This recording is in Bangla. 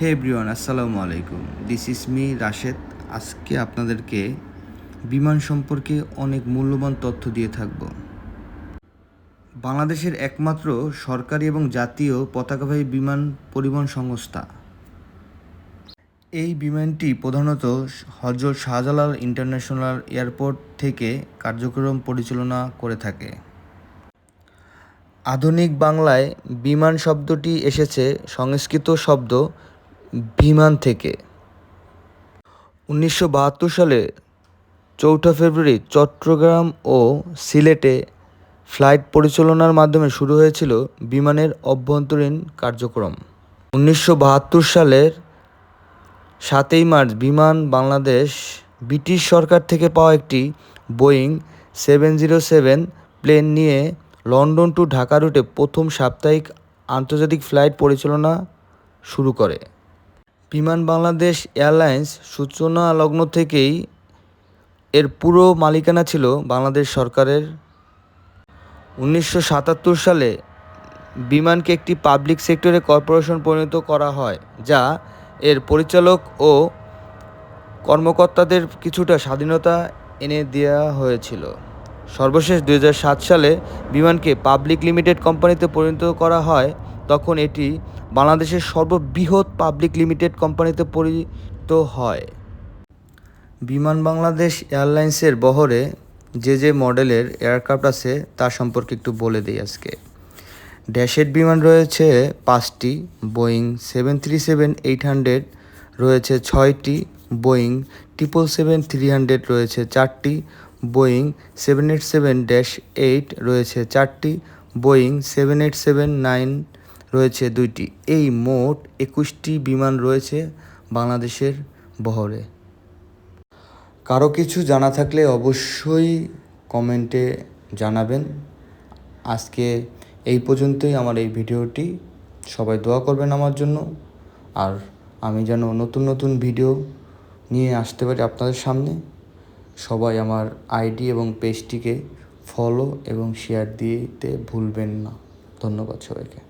হে এভরিওয়ান, আসসালামু আলাইকুম। This is me Rashed. আজকে আপনাদেরকে বিমান সম্পর্কে অনেক মূল্যবান তথ্য দিয়ে থাকব। বাংলাদেশের একমাত্র সরকারি এবং জাতীয় পতাকাবাহী বিমান পরিবহন সংস্থা। এই বিমানটি প্রধানত হজরত শাহজালাল ইন্টারন্যাশনাল এয়ারপোর্ট থেকে কার্যক্রম পরিচালনা করে থাকে। আধুনিক বাংলায় বিমান শব্দটি এসেছে সংস্কৃত শব্দ বিমান থেকে। উনিশশো বাহাত্তর সালে চৌঠা ফেব্রুয়ারি চট্টগ্রাম ও সিলেটে ফ্লাইট পরিচালনার মাধ্যমে শুরু হয়েছিল বিমানের অভ্যন্তরীণ কার্যক্রম। উনিশশো বাহাত্তর সালের সাতই মার্চ বিমান বাংলাদেশ ব্রিটিশ সরকার থেকে পাওয়া একটি Boeing seven zero seven plane নিয়ে লন্ডন টু ঢাকা রুটে প্রথম সাপ্তাহিক আন্তর্জাতিক ফ্লাইট পরিচালনা শুরু করে। বিমান বাংলাদেশ এয়ারলাইন্স সূচনা লগ্ন থেকেই এর পুরো মালিকানা ছিল বাংলাদেশ সরকারের। উনিশশো সাতাত্তর সালে বিমানকে একটি পাবলিক সেক্টরে কর্পোরেশন পরিণত করা হয়, যা এর পরিচালক ও কর্মকর্তাদের কিছুটা স্বাধীনতা এনে দেওয়া হয়েছিল। সর্বশেষ দু হাজার সাত সালে বিমানকে পাবলিক লিমিটেড কোম্পানিতে পরিণত করা হয় তখন এটি বাংলাদেশের সর্ববৃহৎ পাবলিক লিমিটেড কোম্পানিতে পরিণত হয়। বিমান বাংলাদেশ এয়ারলাইন্সের বহরে যে যে মডেলের এয়ারক্রাফট আছে তার সম্পর্কে একটু বলে দিই আজকে। ড্যাশেড বিমান রয়েছে পাঁচটি, Boeing seven three seven eight hundred রয়েছে ছয়টি, Boeing triple seven three hundred রয়েছে চারটি, Boeing seven eight seven dash eight রয়েছে চারটি, Boeing seven eight seven nine রয়েছে দুইটি। এই মোট একুশটি বিমান রয়েছে বাংলাদেশের বহরে। কারও কিছু জানা থাকলে অবশ্যই কমেন্টে জানাবেন। আজকে এই পর্যন্তই আমার এই ভিডিওটি। সবাই দোয়া করবেন আমার জন্য। আর আমি যেন নতুন নতুন ভিডিও নিয়ে আসতে পারি আপনাদের সামনে। সবাই আমার আইডি এবং পেজটিকে ফলো এবং শেয়ার দিতে ভুলবেন না। ধন্যবাদ সবাইকে।